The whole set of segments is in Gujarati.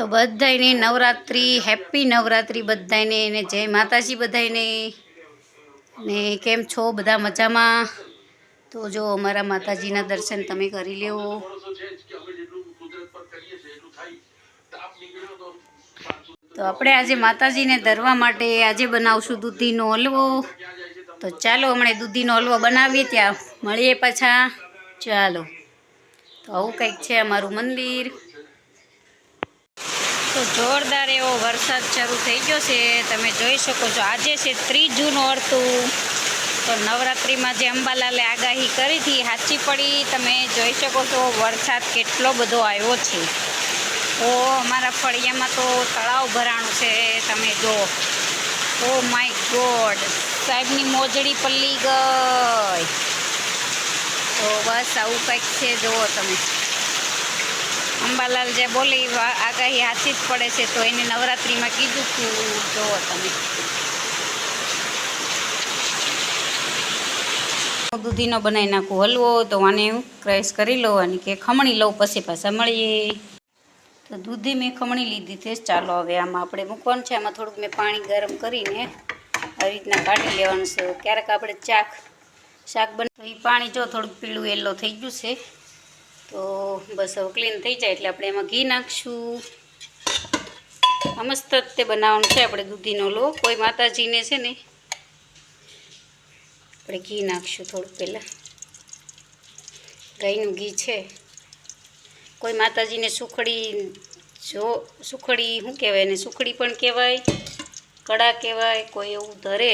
તો બધાયને નવરાત્રિ હેપી નવરાત્રિ બધાયને અને જય માતાજી બધાયને. ને કેમ છો બધા મજામાં? તો જો અમારા માતાજીના દર્શન તમે કરી લેવો તો આપણે આજે માતાજીને ધરવા માટે આજે બનાવશું દૂધીનો હલવો. તો ચાલો હમણાં દૂધીનો હલવો બનાવીએ, ત્યાં મળીએ પાછા. ચાલો. તો આવું કંઈક છે અમારું મંદિર. તો જોરદાર એવો વરસાદ શરૂ થઈ ગયો છે. તમે જોઈ શકો છો, આજે છે ત્રીજું નોરતું. તો નવરાત્રિમાં જે અંબાલાલે આગાહી કરી હતી, સાચી પડી. તમે જોઈ શકો છો, વરસાદ કેટલો બધો આવ્યો છે. ઓ અમારા ફળિયામાં તો તળાવ ભરાણું છે, તમે જો ઓ માય ગોડ, સાહેબની મોજડી પલ્લી ગઈ. તો બસ આવું કંઈક છે, જુઓ તમે. અંબાલાલ જે બોલી આગાહી હાથી જ પડે છે, તો એને નવરાત્રિમાં કીધું તું જોવો તમે. દૂધીનો બનાવી નાખું હલવો, તો આને હું ક્રેશ કરી લઉં અને કે ખમણી લઉં, પછી પાછા મળીએ. તો દૂધી મેં ખમણી લીધી છે. ચાલો હવે આમાં આપણે મૂકવાનું છે. આમાં થોડુંક મેં પાણી ગરમ કરીને આવી રીતના કાઢી લેવાનું છે. ક્યારેક આપણે ચાક, શાક બને તો એ પાણી જો થોડુંક પીળું, યલો થઈ ગયું છે તો બસ હવે ક્લીન થઈ જાય એટલે આપણે એમાં ઘી નાખશું. મસ્ત તે બનાવવાનું છે આપણે દૂધીનો લો. કોઈ માતાજીને છે ને, આપણે ઘી નાખશું થોડુંક પહેલાં. ગાયનું ઘી છે. કોઈ માતાજીને સુખડી, જો સુખડી, શું કહેવાય એને? સુખડી પણ કહેવાય, કડા કહેવાય, કોઈ એવું ધરે,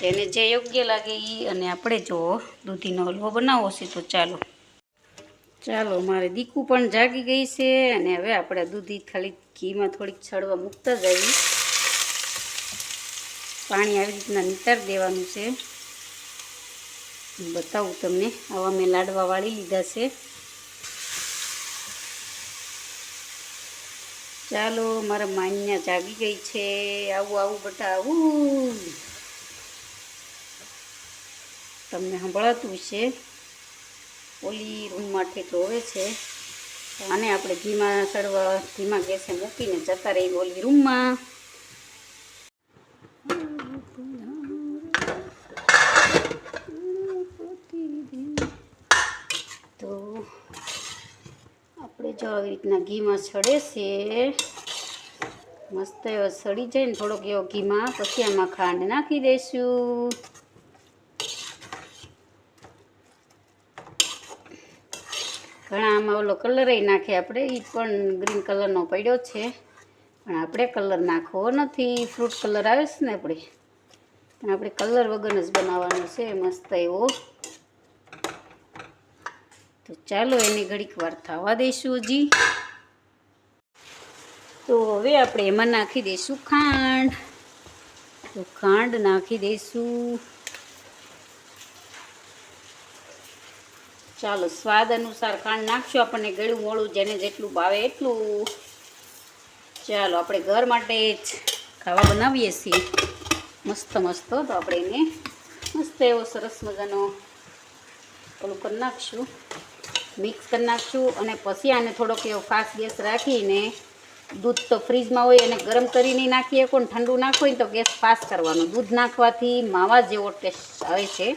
જેને જે યોગ્ય લાગે એ અને આપણે જો દૂધીનો હલવો બનાવવો છે તો ચાલો. ચાલો, મારે દીકું પણ જાગી ગઈ છે અને હવે આપણે દૂધી ખાલી ઘીમાં થોડીક છડવા મૂકતા જઈએ. પાણી આવી રીતના નિતાર દેવાનું છે. બતાવું તમને, આવા મેં લાડવા વાળી લીધા છે. ચાલો, મારા માન્યા જાગી ગઈ છે. આવું આવું, બટા, આવું. તમને સંભળાતું છે ઓલી રૂમમાંથી ધોવે છે. આને આપણે ઘીમાં સડવા ધીમા ગેસે મૂકીને જતા રહી ઓલી રૂમમાં. તો આપણે જો આવી રીતના ઘીમાં છડે છે. મસ્ત એવો સડી જાય ને થોડોક એવો ઘીમાં, પછી આમાં ખાંડ નાખી દઈશું. ઘણા આમાં ઓલો કલર નાખે આપણે એ પણ ગ્રીન કલરનો પડ્યો છે. પણ આપણે કલર નાખવો નથી. ફ્રૂટ કલર આવે છે ને આપણે? પણ આપણે કલર વગરનો જ બનાવવાનો છે. મસ્ત એવો. તો ચાલો એને ઘડીક વાર થવા દઈશું હજી. તો હવે આપણે એમાં નાખી દઈશું ખાંડ. તો ખાંડ નાખી દઈશું. ચાલો, સ્વાદ અનુસાર ખાંડ નાખશું આપણને, ગળ્યું મોડું જેને જેટલું ભાવે એટલું. ચાલો, આપણે ઘર માટે જ ખાવા બનાવીએ છીએ. મસ્ત મસ્ત તો આપણે એને મસ્ત એવો સરસ મજાનો પેલું કરી નાખશું. મિક્સ કરી નાખશું અને પછી આને થોડોક એવો ફાસ્ટ ગેસ રાખીને દૂધ તો ફ્રીજમાં હોય અને ગરમ કરીને નાખીએ કોણ ઠંડુ નાખો તો ગેસ ફાસ્ટ કરવાનો. દૂધ નાખવાથી માવા જેવો ટેસ્ટ આવે છે.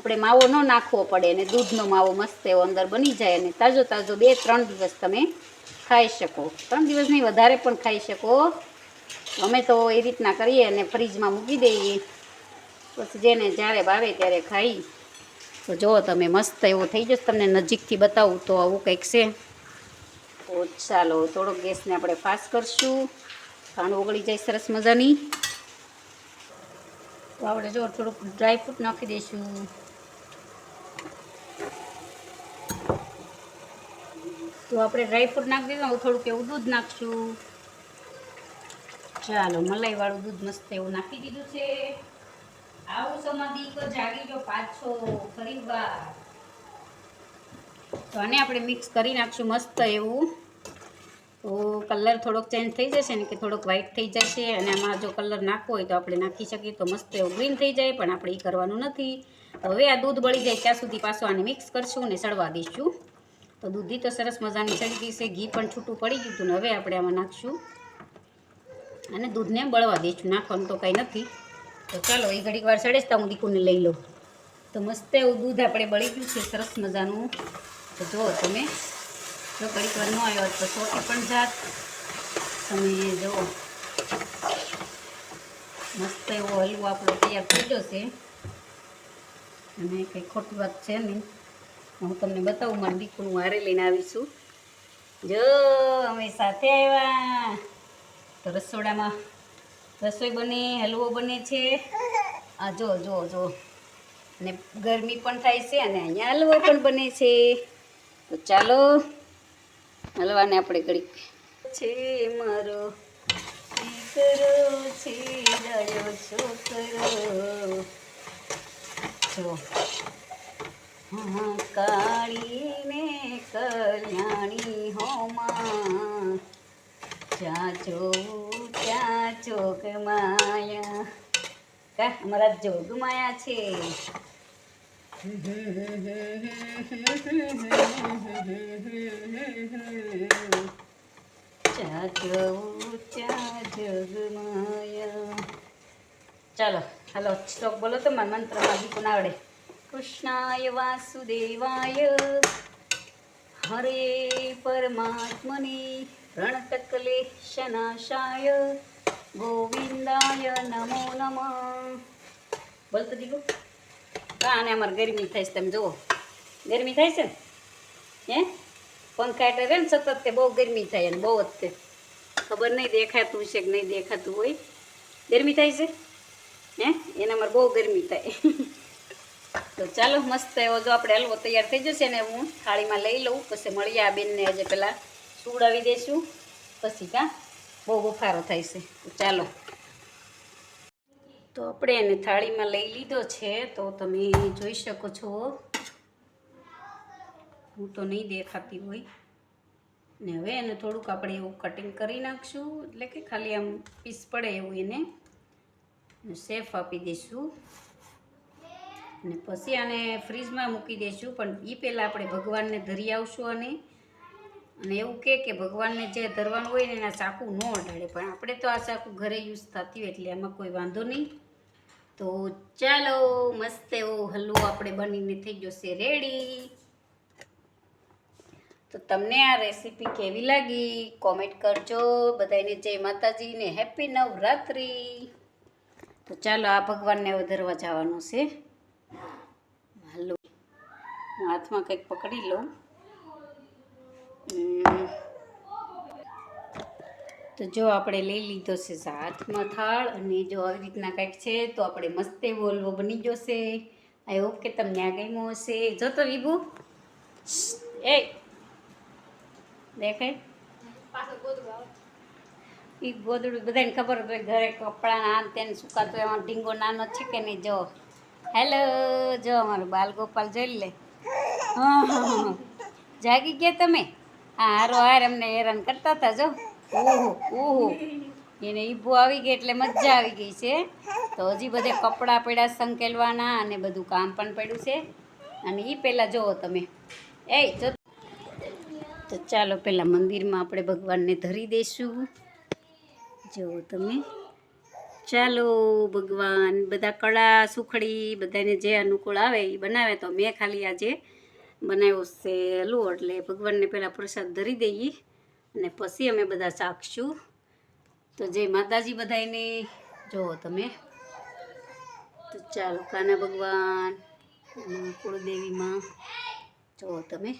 આપણે માવો ન નાખવો પડે અને દૂધનો માવો મસ્ત એવો અંદર બની જાય અને તાજો તાજો બે ત્રણ દિવસ તમે ખાઈ શકો. ત્રણ દિવસ નહીં, વધારે પણ ખાઈ શકો. અમે તો એ રીતના કરીએ અને ફ્રીજમાં મૂકી દઈએ. પછી જેને જ્યારે ભાવે ત્યારે ખાઈ. તો જુઓ તમે મસ્ત એવો થઈ જશે, તમને નજીકથી બતાવું તો આવું કંઈક છે. તો ચાલો, થોડોક ગેસને આપણે ફાસ્ટ કરશું. ખાંડ ઓગળી જાય સરસ મજાની. તો આપણે જો થોડુંક ડ્રાયફ્રૂટ નાખી દઈશું. તો આપણે ડ્રાયફ્રૂટ નાખી દઈશું હું થોડુંક એવું દૂધ નાખશું. ચાલો, મલાઈવાળું દૂધ મસ્ત એવું નાખી દીધું છે. આવું સમાધિ જાગી જો પાછો ફરી તો આને આપણે મિક્સ કરી નાખશું મસ્ત એવું. તો કલર થોડોક ચેન્જ થઈ જશે ને કે થોડોક વ્હાઈટ થઈ જશે અને આમાં જો કલર નાખવો હોય તો આપણે નાખી શકીએ. તો મસ્ત એવું ગ્રીન થઈ જાય, પણ આપણે એ કરવાનું નથી. હવે આ દૂધ બળી જાય ત્યાં સુધી પાછું આને મિક્સ કરશું અને સડવા દઈશું. તો દૂધી તો સરસ મજાની ચડી ગઈ છે. ઘી પણ છૂટું પડી ગયું હતું ને હવે આપણે આમાં નાખશું. અને દૂધને બળવા દઈશું નાખવાનું તો કાંઈ નથી. તો ચાલો, એ ઘડીક વાર ચડે તો હું દીકુને લઈ લઉં. તો મસ્ત એવું દૂધ આપણે બળી ગયું છે. સરસ મજાનું. તો જુઓ તમે. જો ઘડીક વાર ન આવ્યો તો સોટી પણ જાત. તમે જુઓ. મસ્ત એવો હલવો આપણો તૈયાર થઈ છે. અને કંઈ ખોટી વાત છે નહીં. હું તમને બતાવું, મારું દીકરું હારે લઈને આવીશું. જો, અમે સાથે આવ્યા. તો રસોડામાં રસોઈ બને, હલવો બને છે. આ જો જો જો. અને ગરમી પણ થાય છે અને અહીંયા હલવો પણ બને છે. તો ચાલો, હલવાને આપણે ઘડીક. છે મારો દીકરો, છે છોકરો. જો. હા કાળી ને કલ્યાણી હોમાં. જ્યાં જોવું ત્યાં જોગ માયા. કા, અમારા જોગ માયા છે. જ્યાં જોવું ત્યાં જોગ માયા. ચાલો, હાલો, શ્લોક બોલો તો મારા મંત્રમાં કોના આવડે? કૃષ્ણાય વાસુદેવાય હરે પરમાત્મને રણકકલેશનાશાય ગોવિંદાય નમો નમઃ બોલ તો દીકુ હા અને અમારે ગરમી થાય છે તમે જુઓ ગરમી થાય છે ને હે પંખા એટલે રહે ને સતત તે બહુ ગરમી થાય અને બહુ જ તે ખબર નહીં દેખાતું છે કે નહીં દેખાતું હોય ગરમી થાય છે હે એના મારે બહુ ગરમી થાય તો ચાલો મસ્ત એવો જો આપણે હલવો તૈયાર થઈ જશે ને હું થાળીમાં લઈ લઉં, પછી મળીએ આ બેનને આજે પહેલાં સુવડાવી દઈશું પછી કા? બહુ બફારો થાય છે. ચાલો. તો આપણે એને થાળીમાં લઈ લીધો છે, તો તમે જોઈ શકો છો. હું તો નહીં દેખાતી હોય. ને હવે એને થોડુંક આપણે એવું કટિંગ કરી નાખશું, એટલે કે ખાલી આમ પીસ પડે એવું એને. સેફ આપી દઈશું અને પછી આને ફ્રીજમાં મૂકી દઈશું પણ એ પહેલાં આપણે ભગવાનને ધરી આવશું અને અને એવું કહે કે ભગવાનને જે ધરવાનું હોય ને એના ચાકુ ન અડાડે પણ આપણે તો આ ચાકુ ઘરે યુઝ થતી હોય એટલે એમાં કોઈ વાંધો નહીં. તો ચાલો, મસ્ત એવો હલવો આપણે બનીને થઈ ગયો છે રેડી તો તમને આ રેસીપી કેવી લાગી? કોમેન્ટ કરજો. બધાને જય માતાજી ને હેપી નવરાત્રી. તો ચાલો, આ ભગવાનને વધારવા જવાનું છે. હાથમાં કંઈક પકડી લઉં. તો જો આપણે લઈ લીધો છે હાથમાં થાળ અને જો આવી રીતના કંઈક છે તો આપણે મસ્ત એવો હલવો બની જશે. આઈ હોપ કે તમને આ ગમ્યો હશે. જો તો વિભુ. એ. દેખાય? એ ગોદડું બધાને ખબર હોય ઘરે કપડાં આમ તેને સુકાતો એમાં ઢીંગો નાનો છે કે નહીં, જો. હેલો જો અમારું બાલ ગોપાલ જોઈ લે. જાગી ગયા તમે? હા હારો હાર અમને હેરાન કરતા હતા જો. ઓહો. ઓહો. એને ઈભો આવી ગઈ એટલે મજા આવી ગઈ છે. તો હજી બધે કપડાં પડ્યા સંકેલવાના અને બધું કામ પણ પડ્યું છે. અને એ પહેલાં જુઓ તમે. એ જો. તો ચાલો પહેલાં મંદિરમાં આપણે ભગવાનને ધરી દઈશું. જુઓ તમે. ચાલો ભગવાન, બધા કળા સુખડી, બધાને જે અનુકૂળ આવે એ બનાવે. તો મેં ખાલી આજે બનાવ્યો છે હલવો એટલે ભગવાનને પહેલાં પ્રસાદ ધરી દઈએ અને પછી અમે બધા ચાખશું તો જય માતાજી બધાને જુઓ તમે. તો ચાલો, કાના ભગવાન કુળદેવીમાં. જુઓ તમે.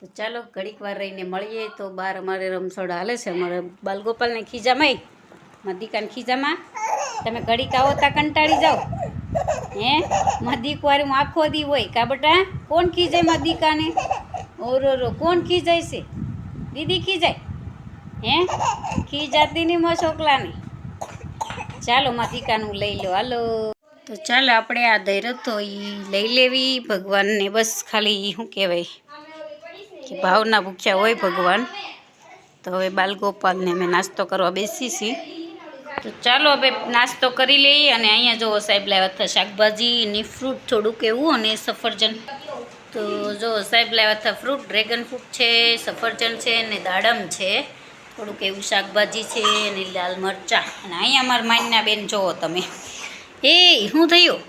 તો ચાલો, ઘડીક વાર રહીને મળીએ. તો બહાર અમારે રમસોડ હાલે છે. અમારે બાલગોપાલને ખીજામાં મારા દીકાને ખીજામાં. તમે ઘડીક આવો તા કંટાળી જાઓ. હે? મધિક દીક હું આખો દી હોય. કા બટા? કોણ ખીજાય મધિકાને ઓરો રો કોણ ખીજાય છે? દીદી ખીજાય? હે? ખીજાતી નહીં મો છોકલાની. ચાલો મધિકાનું લઈ લો. હાલો. તો ચાલો આપણે આ ધૈર્ય તો એ લઈ લેવી. ભગવાનને બસ ખાલી શું કહેવાય? કે ભાવના ભૂખ્યા હોય ભગવાન. તો હવે બાલગોપાલને અમે નાસ્તો કરવા બેસી છીએ તો ચાલો હવે નાસ્તો કરી લઈએ અને અહીંયા જુઓ સાહેબ લાવ્યા હતા શાકભાજી અને ફ્રૂટ થોડુંક એવું અને સફરજન. તો જો સાહેબ લાવ્યા હતા ફ્રૂટ ડ્રેગન ફ્રૂટ છે, સફરજન છે ને દાડમ છે. થોડુંક એવું શાકભાજી છે ને લાલ મરચાં. અને અહીંયા અમારા માઇનના બેન જુઓ તમે. એ, શું થયું?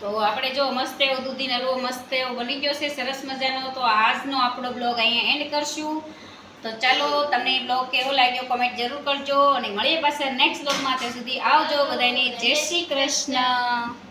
તો આપણે જો મસ્ત એવો દૂધીના રો મસ્ત એવો બની ગયો છે, સરસ મજાનો. તો આજનો આપણો બ્લોગ અહીંયા એન્ડ કરશું. તો ચાલો તમને બ્લોગ કેવો લાગ્યો કોમેન્ટ જરૂર કરજો અને મળીએ પાસે નેક્સ્ટ બ્લોગમાં ત્યાં સુધી આવજો બધાને. જય શ્રી કૃષ્ણ.